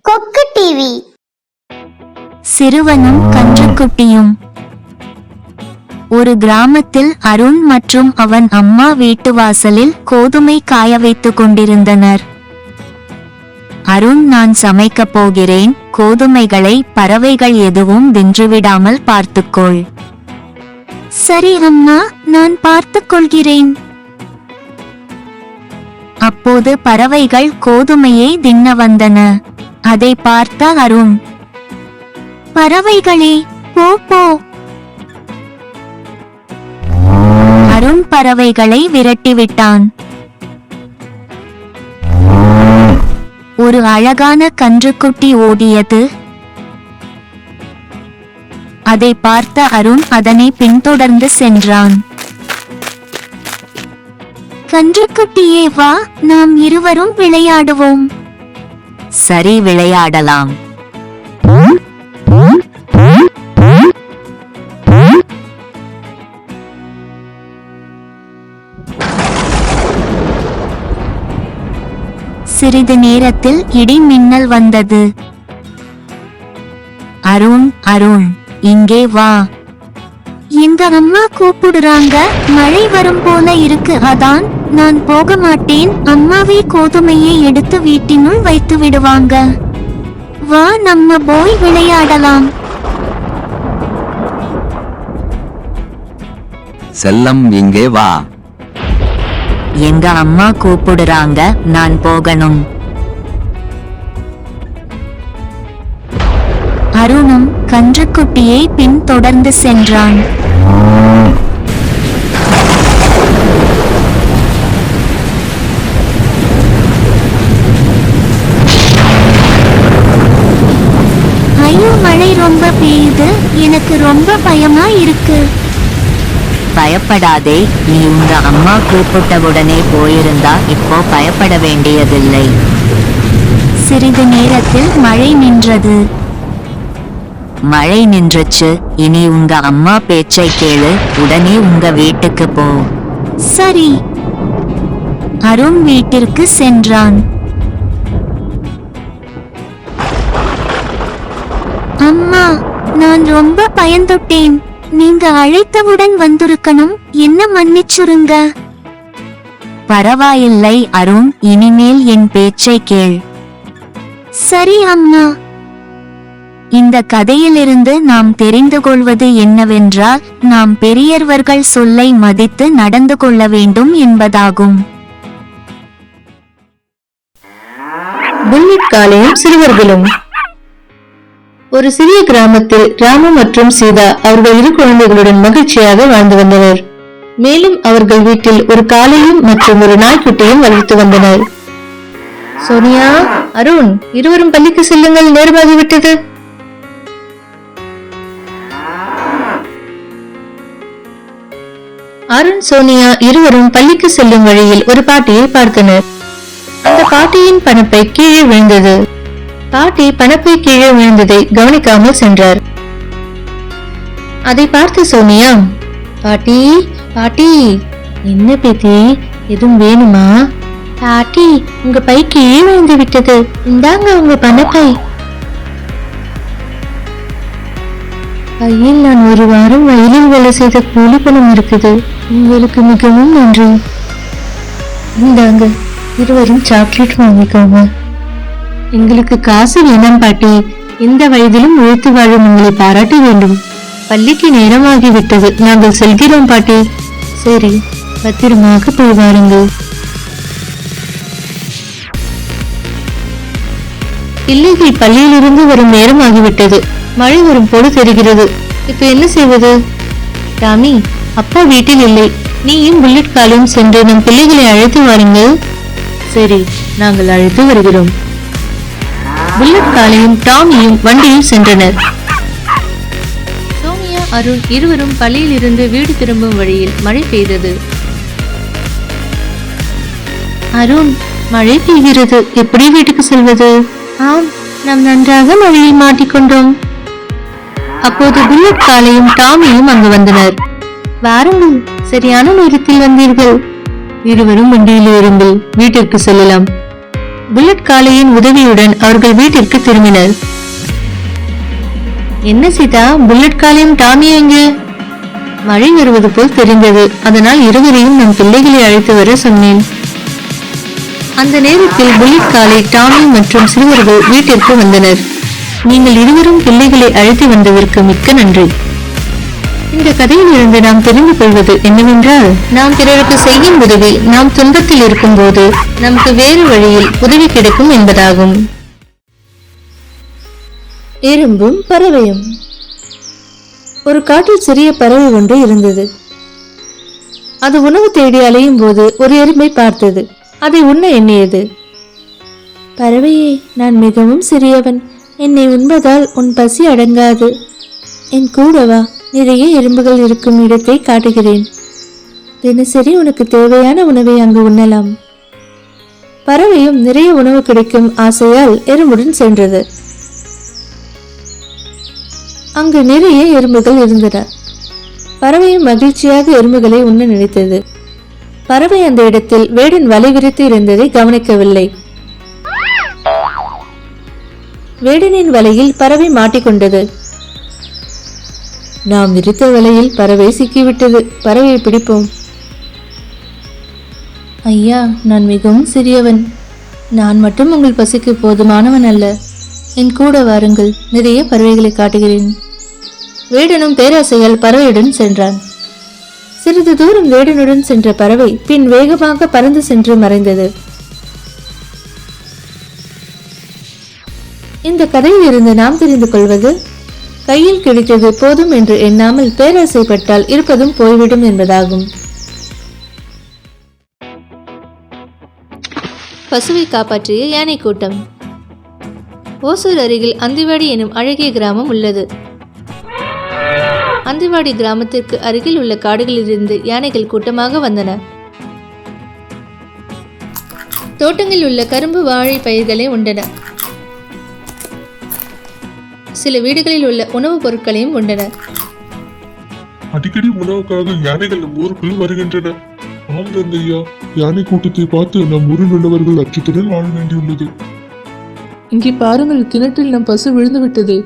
கொக்கு டிவி சிறுவனும் கன்றுக்குட்டியும். ஒரு கிராமத்தில் அருண் மற்றும் அவன் அம்மா வீட்டு வாசலில் கோதுமை காய வைத்துக் கொண்டிருந்தனர். அருண் நான் சமைக்கப் போகிறேன். கோதுமைகளை பறவைகள் எதுவும் தின்றுவிடாமல் பார்த்துக்கொள். சரி அம்மா நான் பார்த்துக் கொள்கிறேன். அப்போது பறவைகள் கோதுமையை தின்ன வந்தன. அதை பார்த்த அருண் பறவைகளே போ போ. அருண் பறவைகளை விரட்டிவிட்டான் ஒரு அழகான கன்றுக்குட்டி ஓடியது. அதை பார்த்த அருண் அதனை பின்தொடர்ந்து சென்றான். கன்றுக்குட்டியே வா நாம் இருவரும் விளையாடுவோம். சரி விளையாடலாம். சிறிது நேரத்தில் இடி மின்னல் வந்தது. அருண் அருண் இங்கே வா. எங்க அம்மா கூப்பிடுறாங்க மழை வரும் போல இருக்கு அதான் நான் போக மாட்டேன் அம்மாவே கோதுமையை எடுத்து வீட்டினுள் வைத்து விடுவாங்க. வா நம்ம போய் விளையாடலாம். செல்லம் இங்கே வா. எங்க அம்மா கூப்பிடுறாங்க நான் போகணும். அருணும் கன்றுக்குட்டியை பின்தொடர்ந்து சென்றான். மழை ரொம்ப பெய்யுது எனக்கு ரொம்ப பயமா இருக்கு. பயப்படாதே நீ உங்க அம்மா கூப்பிட்டவுடனே போயிருந்தா இப்போ பயப்பட வேண்டியதில்லை. சிறிது நேரத்தில் மழை நின்றது. மழை நின்றுச்சு இனி உங்க அம்மா பேச்சை கேளு உடனே உங்க வீட்டுக்கு போ. சரி. அருண் வீட்டிற்கு சென்றான். அம்மா நான் ரொம்ப பயந்துட்டேன். நீங்க அழைத்தவுடன் வந்திருக்கணும். என்ன மன்னிச்சுருங்க. பரவாயில்லை அருண் இனிமேல் என் பேச்சை கேள். சரி அம்மா. இந்த கதையிலிருந்து நாம் தெரிந்து கொள்வது என்னவென்றால் நாம் பெரியவர்கள் சொல்லை மதித்து நடந்து கொள்ள வேண்டும் என்பதாகும். புல்லட் சிறுவர்களும் ஒரு சிறிய கிராமத்தில் ராமு மற்றும் சீதா அவர்கள் இரு குழந்தைகளுடன் மகிழ்ச்சியாக வாழ்ந்து வந்தனர். மேலும் அவர்கள் வீட்டில் ஒரு காலையும் மற்றும் ஒரு நாய்க்குட்டியும் வளர்த்து வந்தனர். சோனியா அருண் இருவரும் பள்ளிக்கு செல்லுங்கள் நேரமாகிவிட்டது அருண் சோனியா இருவரும் பள்ளிக்கு செல்லும் வழியில் ஒரு பாட்டியை பார்த்தனர். அந்த பாட்டியின் பணப்பை கீழே விழுந்தது. பாட்டி பணப்பை கீழே விழுந்ததை கவனிக்காமல் சென்றார். அதை பார்த்த சோனியா பாட்டி பாட்டி என்ன பேத்தி எதுவும் வேணுமா? பாட்டி உங்க பை கீழே விழுந்து விட்டது. இந்தாங்க உங்க பணப்பை. பையில் நான் ஒரு வாரம் வயலில் வேலை செய்த கூலி பணம் இருக்குது. உங்களுக்கு மிகவும் நன்றி. இந்தாங்க இருவரும் சாக்லேட் வாங்கிக்கோங்க. எங்களுக்கு காசு வேணாம் பாட்டி. எந்த வயதிலும் உழைத்து வாழும் உங்களை பாராட்ட வேண்டும். பள்ளிக்கு நேரமாகிவிட்டது. நாங்கள் செல்கிறோம் பாட்டி. சரி பத்திரமாக போய் வாருங்கள். பிள்ளைகள் பள்ளியிலிருந்து வரும் நேரம் ஆகிவிட்டது மழை வரும் போது தெரிகிறது. இப்ப என்ன செய்வது? டாமி அப்பா வீட்டில் இல்லை. நீயும் புல்லட் காலையும் சென்று நம் பிள்ளைகளை அழைத்து வாருங்கள். சரி நாங்கள் அழைத்து வருகிறோம். புல்லட் காலையும் டாமியும் வண்டியில் சென்றனர். சோனியா அருண் இருவரும் பள்ளியில் இருந்து வீடு திரும்பும் வழியில் மழை பெய்தது. அருண் மழை பெய்கிறது. எப்படி வீட்டுக்கு செல்வது? ஆம் நாம் நன்றாக மழையில் மாட்டிக்கொண்டோம். அப்போது புல்லட் காலையும் டாமியும் அங்கு வந்தனர். வாருங்கள் சரியான நேரத்தில் வந்தீர்கள். இருவரும் வண்டியில் ஏறுங்கள் வீட்டிற்கு செல்லலாம். புல்லட் காளையின் உதவியுடன் அவர்கள் வீட்டிற்கு திரும்பினர். என்ன சீதா புல்லட் காளையும் டாமி எங்கே? மழை வருவது போல் தெரிந்தது. அதனால் இருவரையும் நம் பிள்ளைகளை அழைத்து வர சொன்னேன். அந்த நேரத்தில் புல்லட் காளை டாமி மற்றும் சிறுவர்கள் வீட்டிற்கு வந்தனர். நீங்கள் இருவரும் பிள்ளைகளை அழைத்து வந்ததற்கு மிக்க நன்றி. இந்த கதையில் இருந்து நாம் தெரிந்து கொள்வது என்னவென்றால் நாம் பிறருக்கு செய்யும் உதவி நாம் துன்பத்தில் இருக்கும் போது நமக்கு வேறு வழியில் உதவி கிடைக்கும் என்பதாகும். எறும்பும் பறவையும். ஒரு காட்டில் சிறிய பறவை ஒன்று இருந்தது. அது உணவு தேடி அலையும் போது ஒரு எறும்பை பார்த்தது. அதை உண்ண எண்ணியது. பறவையே நான் மிகவும் சிறியவன். என்னை உண்பதால் உன் பசி அடங்காது. என் கூடவா? நிறைய எறும்புகள் இருக்கும் இடத்தை காட்டுகிறேன். தினசரி உனக்கு தேவையான உணவை அங்கு உண்ணலாம். பறவையும் நிறைய உணவு கிடைக்கும் ஆசையால் எறும்புடன் சென்றது. அங்கு நிறைய எறும்புகள் இருந்தன. பறவையும் மகிழ்ச்சியாக எறும்புகளை உண்ண நினைத்தது. பறவை அந்த இடத்தில் வேடன் வலை விரித்து இருந்ததை கவனிக்கவில்லை. வேடனின் வலையில் பறவை மாட்டிக்கொண்டது. நாம் விரித்த வலையில் பறவை சிக்கிவிட்டது. பறவையை பிடிப்போம். ஐயா நான் மிகவும் சிறியவன். நான் மட்டும் உங்கள் பசிக்கு போதுமானவன் அல்ல. என் கூட வாருங்கள். நிறைய பறவைகளை காட்டுகிறேன். வேடனும் பேராசையால் பறவையுடன் சென்றான். சிறிது தூரம் வேடனுடன் சென்ற பறவை பின் வேகமாக பறந்து சென்று மறைந்தது. இந்த கதையில் இருந்து நாம் தெரிந்து கொள்வது கையில் கிடைத்தது போதும் என்று எண்ணாமல் பேராசைப்பட்டால் இருப்பதும் போய்விடும் என்பதாகும். பசுவை காப்பாற்றிய யானை கூட்டம். ஓசூர் அருகில் அந்திவாடி எனும் அழகிய கிராமம் உள்ளது. அந்திவாடி கிராமத்திற்கு அருகில் உள்ள காடுகளிலிருந்து யானைகள் கூட்டமாக வந்தன. தோட்டங்களில் உள்ள கரும்பு வாழை பயிர்களை உண்டன. சில வீடுகளில் உள்ள உணவுப் பொருட்களையும் உண்டன அடிக்கடி உணவுக்காக யானைகள் நம் ஊருக்குள் வருகின்றன. ஆம் தந்தையா யானை கூட்டத்தை பார்த்து நம் ஊரில் உள்ளவர்கள் அச்சத்துடன் வாழ வேண்டியுள்ளது. இங்கே பாருங்கள் கிணற்றில் நம் பசு விழுந்து விட்டது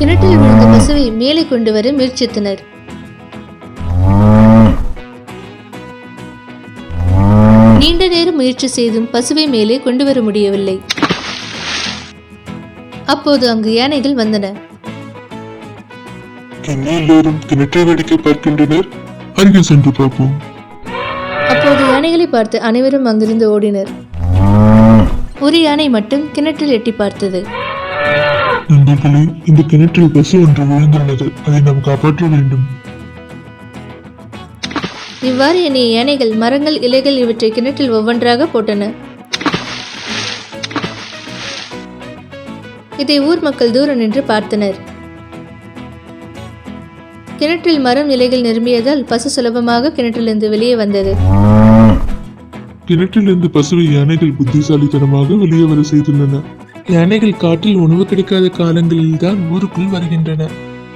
கிணற்றில் விழுந்த பசுவை மேலே கொண்டு வர முயற்சித்தனர். நீண்ட நேரம் முயற்சி செய்தும் பசுவை மேலே கொண்டு வர முடியவில்லை. அப்போது அங்கு யானைகள் வந்தன. என்ன எல்லோரும் கிணற்றை வேடிக்கை பார்க்கின்றனர். அருகில் சென்று பார்ப்போம். அப்போது யானைகளை பார்த்து அனைவரும் அங்கிருந்து ஓடினர். ஒரு யானை மட்டும் கிணற்றில் எட்டி பார்த்தது. நண்பர்களே இந்த கிணற்றில் பசு ஒன்று விழுந்துள்ளது. அதை நாம் காப்பாற்ற வேண்டும். இவ்வாறு எண்ணிய யானைகள் மரங்கள் இலைகள் இவற்றை கிணற்றில் ஒவ்வொன்றாக போட்டன. இதை ஊர் மக்கள் தூரம் நின்று பார்த்தனர். கிணற்றில் மரம் இலைகள் நிரம்பியதால் பசு சுலபமாக கிணற்றிலிருந்து வெளியே வந்தது. கிணற்றிலிருந்து பசுவை யானைகள் புத்திசாலித்தனமாக வெளியே வர செய்துள்ளன. யானைகள் காட்டில் உணவு கிடைக்காத காலங்களில் தான் ஊருக்குள் வருகின்றன.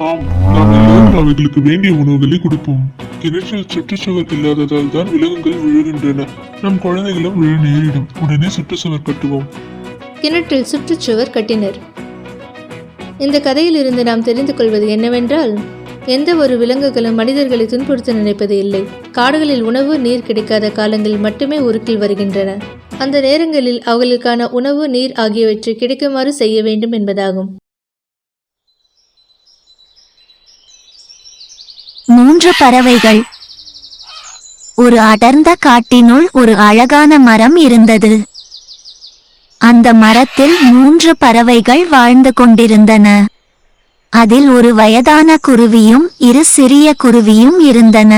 ஆம் நாம் எல்லோரும் அவைகளுக்கு வேண்டிய உணவுகளை கொடுப்போம்? கிணற்றில் சுற்றுச்சுவர் இல்லாததால் தான் விலங்குகள் விழுகின்றன. நம் குழந்தைகளும் விழ நேரிடும். உடனே சுற்றுச்சுவர் கட்டுவோம். கிணற்றில் சுற்றுச்சுவர் கட்டினர். இந்த கதையில் இருந்து நாம் தெரிந்து கொள்வது என்னவென்றால் எந்த ஒரு விலங்குகளும் மனிதர்களை துன்புறுத்த நினைப்பது இல்லை. காடுகளில் உணவு நீர் கிடைக்காத காலங்களில் மட்டுமே உருக்கில் வருகின்றன. அந்த நேரங்களில் அவர்களுக்கான உணவு நீர் ஆகியவற்றை கிடைக்குமாறு செய்ய வேண்டும் என்பதாகும். மூன்று பறவைகள். ஒரு அடர்ந்த காட்டினுள் ஒரு அழகான மரம் இருந்தது. அந்த மரத்தில் மூன்று பறவைகள் வாழ்ந்து கொண்டிருந்தன. அதில் ஒரு வயதான குருவியும் இரு சிறிய குருவியும் இருந்தன.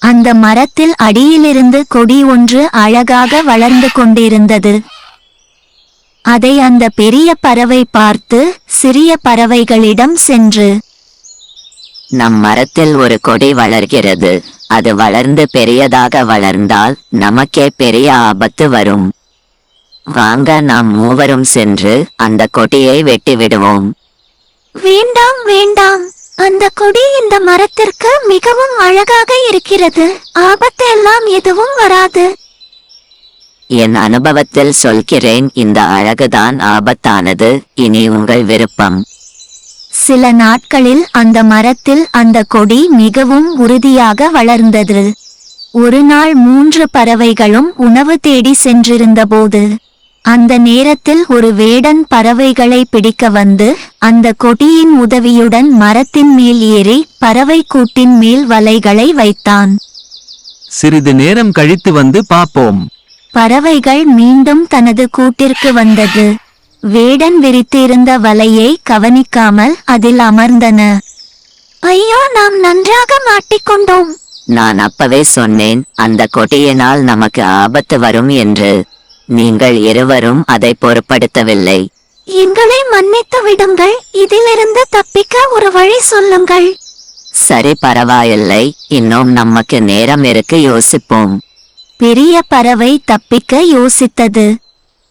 அந்த மரத்தில் அடியிலிருந்து கொடி ஒன்று அழகாக வளர்ந்து கொண்டிருந்தது. அதை அந்த பெரிய பறவை பார்த்து சிறிய பறவைகளிடம் சென்று நம் மரத்தில் ஒரு கொடி வளர்கிறது. அது வளர்ந்து பெரியதாக வளர்ந்தால் நமக்கே பெரிய ஆபத்து வரும். வாங்க நாம் மூவரும் சென்று அந்த கொடியை வெட்டி விடுவோம் வேண்டாம் வேண்டாம். அந்த கொடி இந்த மரத்திற்கு மிகவும் அழகாக இருக்கிறது. ஆபத்து எல்லாம் எதுவும் வராது. என் அனுபவத்தில் சொல்கிறேன் இந்த அழகுதான் ஆபத்தானது. இனி உங்கள் விருப்பம். சில நாட்களில் அந்த மரத்தில் அந்த கொடி மிகவும் உறுதியாக வளர்ந்தது. ஒரு நாள் மூன்று பறவைகளும் உணவு தேடி சென்றிருந்தபோது அந்த நேரத்தில் ஒரு வேடன் பறவைகளை பிடிக்க வந்து அந்த கொடியின் உதவியுடன் மரத்தின் மேல் ஏறி பறவை கூட்டின் மேல் வலைகளை வைத்தான். சிறிது நேரம் கழித்து வந்து பாப்போம் பறவைகள் மீண்டும் தனது கூட்டிற்கு வந்தது. வேடன் விரித்திருந்த வலையை கவனிக்காமல் அதில் அமர்ந்தன. ஐயோ நாம் நன்றாக மாட்டிக்கொண்டோம் நான் அப்பவே சொன்னேன் அந்த கொடியினால் நமக்கு ஆபத்து வரும் என்று. நீங்கள் இருவரும் அதை பொருட்படுத்தவில்லை. எங்களை மன்னித்து விடுங்கள் இதிலிருந்து தப்பிக்க ஒரு வழி சொல்லுங்கள். சரி பரவாயில்லை இன்னும் நமக்கு நேரம் இருக்கு யோசிப்போம். பெரிய பறவை தப்பிக்க யோசித்தது.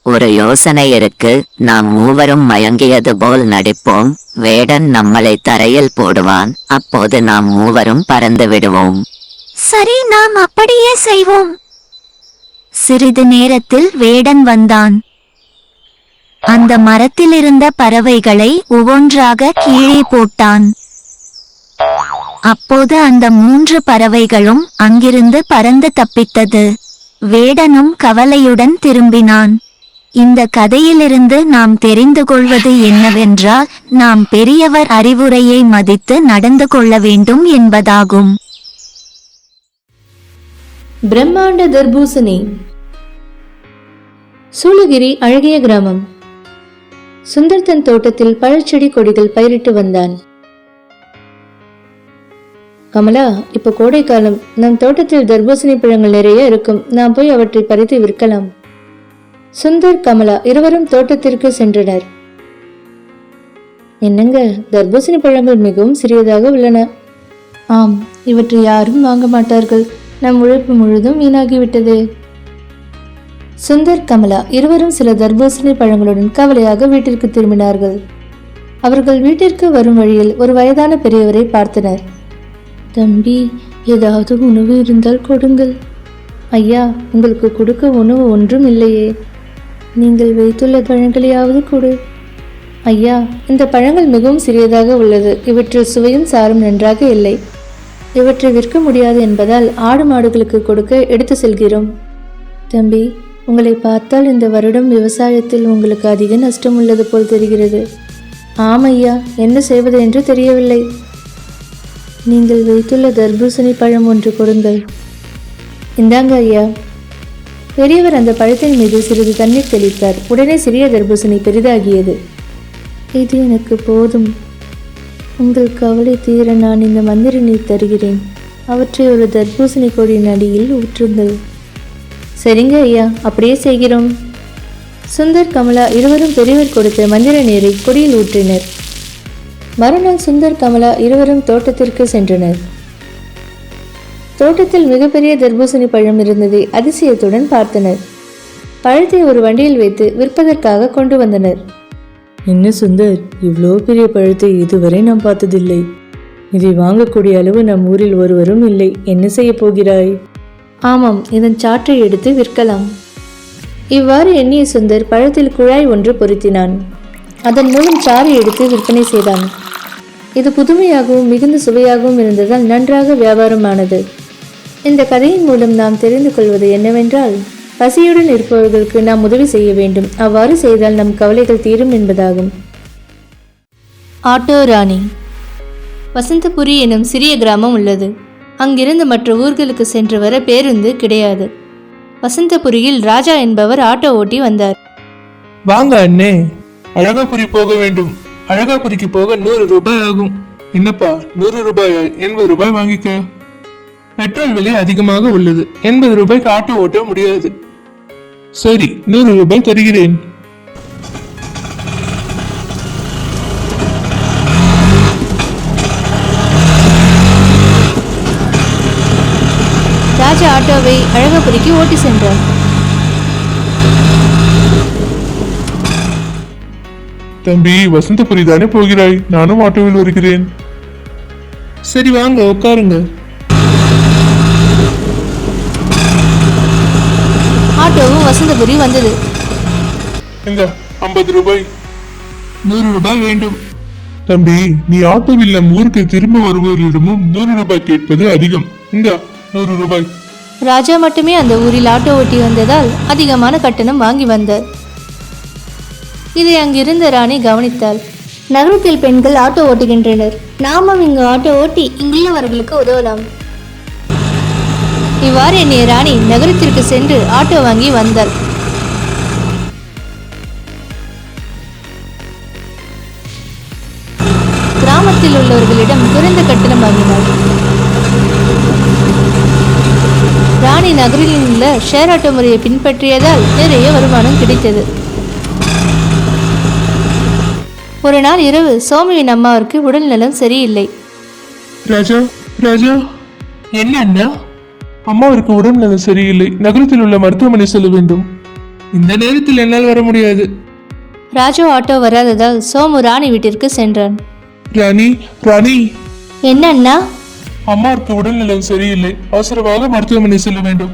ஒரு யோசனை இருக்கு நாம் மூவரும் மயங்கியது போல் நடிப்போம். வேடன் நம்மளை தரையில் போடுவான். அப்போது நாம் மூவரும் பறந்து விடுவோம். சரி நாம் அப்படியே செய்வோம். சிறிது நேரத்தில் வேடன் வந்தான். அந்த மரத்தில் இருந்த பறவைகளை ஒவ்வொன்றாக கீழே போட்டான். அப்போது அந்த மூன்று பறவைகளும் அங்கிருந்து பறந்து தப்பித்தது. வேடனும் கவலையுடன் திரும்பினான். இந்த கதையிலிருந்து நாம் தெரிந்து கொள்வது என்னவென்றால் நாம் பெரியவர் அறிவுரையை மதித்து நடந்து கொள்ள வேண்டும் என்பதாகும். பிரம்மாண்ட தர்பூசணி. சூளகிரி அழகிய கிராமம். சுந்தர் தன் தோட்டத்தில் பழச்செடி கொடிகள் பயிரிட்டு வந்தான். கமலா இப்ப கோடைக்காலம். நம் தோட்டத்தில் தர்பூசணி பழங்கள் நிறைய இருக்கும். நான் போய் அவற்றை பறித்து விற்கலாம். சுந்தர் கமலா இருவரும் தோட்டத்திற்கு சென்றனர். என்னங்க தர்பூசணி பழங்கள் மிகவும் சிறியதாக உள்ளன. ஆம் இவற்றை யாரும் வாங்க மாட்டார்கள். நம் உழைப்பு முழுதும் வீணாகிவிட்டது. சுந்தர் கமலா இருவரும் சில தர்பூசணி பழங்களுடன் கவலையாக வீட்டிற்கு திரும்பினார்கள். அவர்கள் வீட்டிற்கு வரும் வழியில் ஒரு வயதான பெரியவரை பார்த்தனர். தம்பி ஏதாவது உணவு இருந்தால் கொடுங்கள். ஐயா உங்களுக்கு கொடுக்க உணவு ஒன்றும் இல்லையே. நீங்கள் வைத்துள்ள பழங்களையாவது கொடு. ஐயா இந்த பழங்கள் மிகவும் சிறியதாக உள்ளது. இவற்றில் சுவையும் சாரும் நன்றாக இல்லை. இவற்றை விற்க முடியாது என்பதால் ஆடு மாடுகளுக்கு கொடுக்க எடுத்து செல்கிறோம். தம்பி உங்களை பார்த்தால் இந்த வருடம் விவசாயத்தில் உங்களுக்கு அதிக நஷ்டம் உள்ளது போல் தெரிகிறது. ஆம் ஐயா என்ன செய்வது என்று தெரியவில்லை. நீங்கள் வைத்துள்ள தர்பூசணி பழம் ஒன்று கொடுங்கள். இந்தாங்க ஐயா. பெரியவர் அந்த பழத்தின் மீது சிறிது தண்ணீர் தெளித்தார். உடனே சிறிய தர்பூசணி பெரிதாகியது. இது எனக்கு போதும். உங்கள் கவலை தீர நான் இந்த மந்திர நீர் தருகிறேன். அவற்றை ஒரு தர்பூசணி கொடியின் அடியில் ஊற்றுங்கள். சரிங்க ஐயா அப்படியே செய்கிறோம். சுந்தர் கமலா இருவரும் பெரியவர் கொடுத்த மந்திர நீரை கொடியில் ஊற்றினர். மறுநாள் சுந்தர் கமலா இருவரும் தோட்டத்திற்கு சென்றனர். தோட்டத்தில் மிகப்பெரிய தர்பூசணி பழம் இருந்ததை அதிசயத்துடன் பார்த்தனர். பழத்தை ஒரு வண்டியில் வைத்து விற்பதற்காக கொண்டு வந்தனர். என்ன சுந்தர் இவ்வளோ பெரிய பழத்தை இதுவரை நாம் பார்த்ததில்லை. இதை வாங்கக்கூடிய அளவு நம் ஊரில் ஒருவரும் இல்லை. என்ன செய்ய போகிறாய்? ஆமாம் இதன் சாற்றை எடுத்து விற்கலாம். இவ்வாறு எண்ணிய சுந்தர் பழத்தில் குழாய் ஒன்று பொருத்தினான். அதன் மூலம் சாறு எடுத்து விற்பனை செய்தான். இது புதுமையாகவும் மிகுந்த சுவையாகவும் இருந்ததால் நன்றாக வியாபாரமானது. இந்த கதையின் மூலம் நாம் தெரிந்து கொள்வது என்னவென்றால் பசியுடன் இருப்பவர்களுக்கு நாம் உதவி செய்ய வேண்டும். அவ்வாறு செய்தால் நம் கவலைகள் தீரும் என்பதாகும். ஆட்டோ ராணி. வசந்தபுரி எனும் சிறிய கிராமம் உள்ளது. அங்கிருந்து மற்ற ஊர்களுக்கு சென்று வர பேருந்து கிடையாது. வசந்தபுரியில் ராஜா என்பவர் ஆட்டோ ஓட்டி வந்தார். வாங்க அண்ணே. அழகாபுரி போக வேண்டும். அழகாபுரிக்கு போக நூறு ரூபாய் ஆகும். என்னப்பா நூறு ரூபாய்? எண்பது ரூபாய் வாங்கிக்க. பெட்ரோல் விலை அதிகமாக உள்ளது. எண்பது ரூபாய்க்கு ஆட்டோ ஓட்ட முடியாது. சரி நூறு ரூபாய் தருகிறேன். ராஜா ஆட்டோவை அழகபுரிக்கு ஓட்டி சென்றார். தம்பி வசந்தபுரி தானே போகிறாய்? நானும் ஆட்டோவில் வருகிறேன். சரி வாங்க உட்காருங்க. ஆட்டோவும் வசந்தபுரி வந்தது. ஐம்பது ரூபாய். நூறு ரூபாய் வேண்டும். தம்பி நீ ஆட்டோவில் நம் ஊருக்கு திரும்ப வருபவர்களிடமும் நூறு ரூபாய் கேட்பது அதிகம். இந்த நூறு ரூபாய். ராஜா மட்டுமே அந்த ஊரில் ஆட்டோ ஓட்டி வந்ததால் அதிகமான கட்டணம் வாங்கி வந்தார். இதை அங்கிருந்த ராணி கவனித்தாள். நகரத்தில் பெண்கள் ஆட்டோ ஓட்டுகின்றனர். நாமும் இங்கு ஆட்டோ ஓட்டி இங்குள்ளவர்களுக்கு உதவலாம். இவ்வாறு எண்ணிய ராணி நகரத்திற்கு சென்று ஆட்டோ வாங்கி வந்தார் கிராமத்தில் உள்ளவர்களிடம் குறைந்த கட்டணம் வாங்கினார் ராணி நகரில் உள்ள ஷேர் ஆட்டோ முறையை பின்பற்றியதால் நிறைய வருமானம் கிடைத்தது. ஒரு நாள் இரவு சோமுவின் அம்மாவிற்கு உடல்நலம் சரியில்லை. ராஜா ராஜா என்ன அம்மாவிற்கு உடல்நலம் சரியில்லை. நகரத்தில் உள்ள மருத்துவமனை செல்ல வேண்டும். இந்த நேரத்தில் என்னால் வர முடியாது. ராஜு ஆட்டோ வராததால் சோமு ராணி வீட்டிற்கு சென்றான். ராணி ராணி. என்ன அண்ணா? அம்மாவுக்கு உடல்நலம் சரியில்லை. அவசரமாக மருத்துவமனை செல்ல வேண்டும்.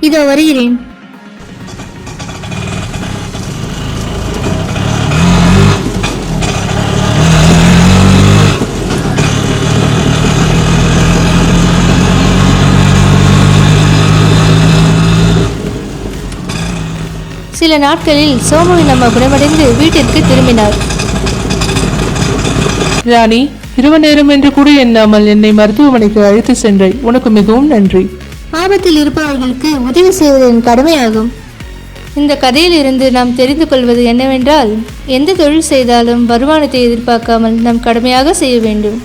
இதோ வருகிறேன். சில நாட்களில் சோமுவின் அம்மா குணமடைந்து வீட்டிற்கு திரும்பினார். ராணி இரவு நேரம் என்று கூட எண்ணாமல் என்னை மருத்துவமனைக்கு அழைத்து சென்றாய் உனக்கு மிகவும் நன்றி. ஆபத்தில் இருப்பவர்களுக்கு உதவி செய்வது என் கடமையாகும். இந்த கதையில் இருந்து நாம் தெரிந்து கொள்வது என்னவென்றால் எந்த தொழில் செய்தாலும் வருமானத்தை எதிர்பார்க்காமல் நாம் கடமையாக செய்ய வேண்டும்.